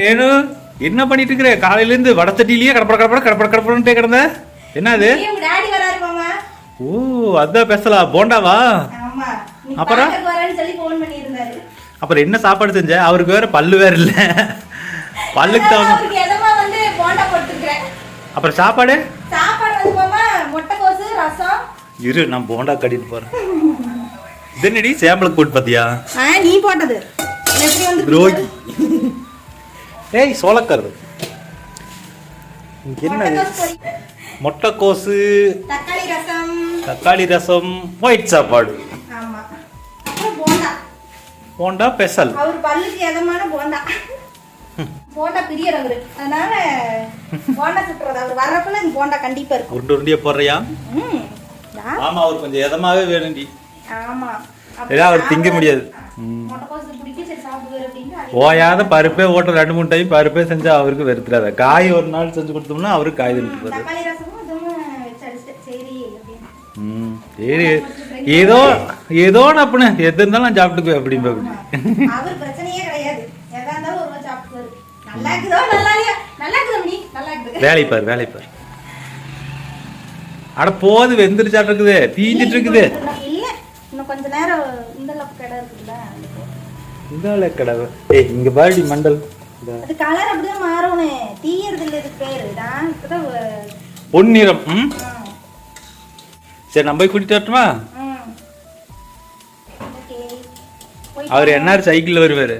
ஏனு? என்ன பண்ணிட்டு இருக்கிற காலையில இருந்து வடத்தட்டிலேயே கடப்பட கடப்பட கடப்பட கடப்படன்ட்டே கிடந்த. என்ன அது ஏய், உங்க டாடி வராரு மாமா ஓ அதான் பேசலாம் போண்டாவா? அப்புறம்? அப்புறம் என்ன சாப்பாடு செஞ்ச? அவருக்கு வேற பல்லு வேற இல்ல. பல்லுக்கு தகுந்த அப்புறம் சாப்பாடு? சாப்பாடு வந்து மாமா முட்டைக்கோசு ரசம். இரு நான் போண்டா கட்டிட்டு போறேன். இது என்னடி? சேம்பளுக்கு போட்டு பாத்தியா? நீ போட்டது. துரோகி ஏய் சோளக்கரு. என்னது? முட்டைக்கோசு தக்காளி ரசம். தக்காளி ரசம் ஒயிட் சாப்பாடு. போண்டா. போண்டா பெசல். அவர் பல்லுக்கு எதமான போண்டா? போண்டா பிரியர் அவரு அதனால போண்டா சுட்டுறது. அவர் வர்றப்பல இந்த போண்டா கண்டிப்பா இருக்கும். உருண்டு உருண்டிய போடுறியா? ஆமா அவர் கொஞ்சம் எதமாவே வேணும்டி. ஆமா. ஏதாவது அவர் திங்க முடியாது. அப்படின்னு ஓயாத பருப்பே ஓட்ட ரெண்டு மூணு டைம் பருப்பே செஞ்சா அவருக்கு வெறுத்துறாத. காய் ஒரு நாள் செஞ்சு கொடுத்தோம்னா அவருக்கு காய் சரி அப்படின்னு. ஏதோ ஏதோ அப்பனு. எது இருந்தாலும் நான் சாப்பிட்டுக்குவேன் அப்படின்னு. அப்படி அவர் பிரச்சனையே கிடையாது. எதா இருந்தாலும் ஒரு வாரம் சாப்பிடுவாரு நல்லா இருக்குதோ நல்லா இல்லையா? நல்லா இருக்குதா மணி? நல்லா இருக்குது. வேலை பாரு. அட போது வெந்திரிச்சாட்டு இருக்குது. தீஞ்சிட்டு இருக்குது. கொஞ்ச நேரம் இந்த லப் கடை இருக்குல்ல அது போதும். இந்த கடவை ஏய் இங்க பாருடி மண்டல். அது கலர் அப்படிதான் மாறணும் தீயறது இல்ல இதுக்கு பேரு. நான் இப்பதான் பொன்னிறம் ம்? சரி நம்ம போய் கூட்டிட்டு வரட்டுமா? அவர் என்னார் சைக்கிள்ல வருவாரு.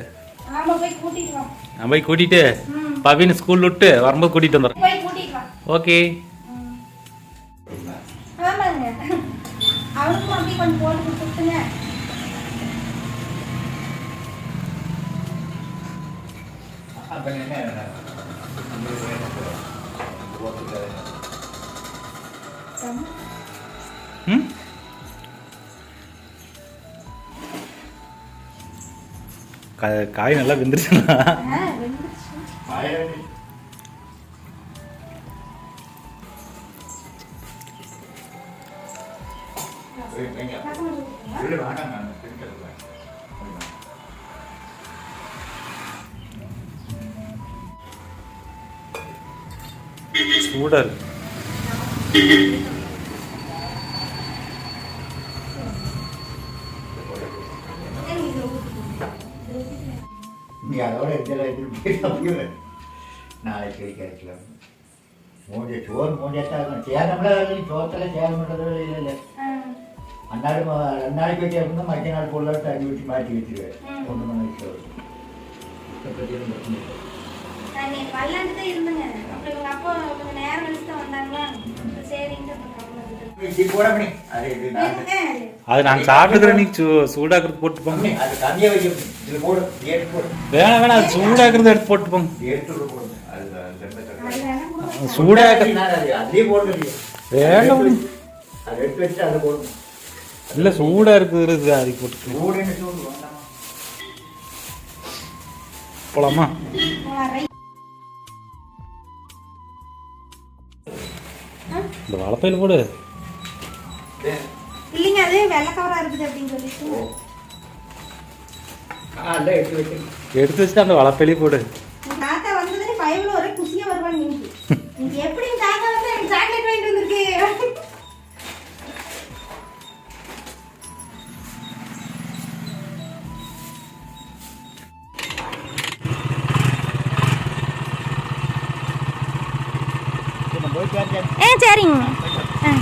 ஆமா போய் கூட்டிட்டு வா. நான் போய் கூட்டிட்டு ம். பவின் ஸ்கூல் விட்டு வரும்போது கூட்டிட்டு வந்துடுறேன். போய் கூட்டிட்டு வா. ஓகே. ஆமாங்க. அவனுக்கும் அப்படியே கொஞ்சம் போட்டு கொடுத்துட்டுங்க ம்? கா- காய் நல்லா வெந்துருச்சுங்களா ஆ, வெந்துருச்சு. ரசம் கொடுத்துருக்கீங்களா? சூடா இருக்கு சரி, இதுல ஊத்திக்கோங்க. இதுல ஊத்திக்கோங்க. நீ அதோட இதில் எடுத்துட்டு நாளைக்கு கிடைக்கலாம் மூஞ்ச சோறு மூஞ்சத்தான் இருக்கணும் சேதம்ல சோத்தில் சேதம் பண்ணுறது இல்லை இல்லை ஆ, அன்னாடு ம- ரெண்டு நாளைக்கு வச்சு இருந்தால் மற்ற நாள் பொருளாக தண்ணி வச்சு மாற்றி வச்சுருவேன். ஒன்று மணி அது இது நான் ஏங்க, அது நான் சாப்பிட்டுக்கிறேன் நீ சூ- சூடாக்குறது போட்டு போங்க வேணாம் வேணாம் அது சூடாக்குறது எடுத்து போட்டு போங்க. சூடாக்க நான் அது எடுத்து வச்சு அதை போடுங்க இல்ல சூடா இருக்குது அதுக்கு போட்டு போலாமா. இந்த வளப்பையில் போடு. இல்லைங்க அது வெள்ளை கவரா இருக்குது அப்படின்னு சொல்லிட்டு. எடுத்து வச்சுட்டு அந்த வளப்பையிலே போடு. போயிட்டு சரிங்க. ஆ.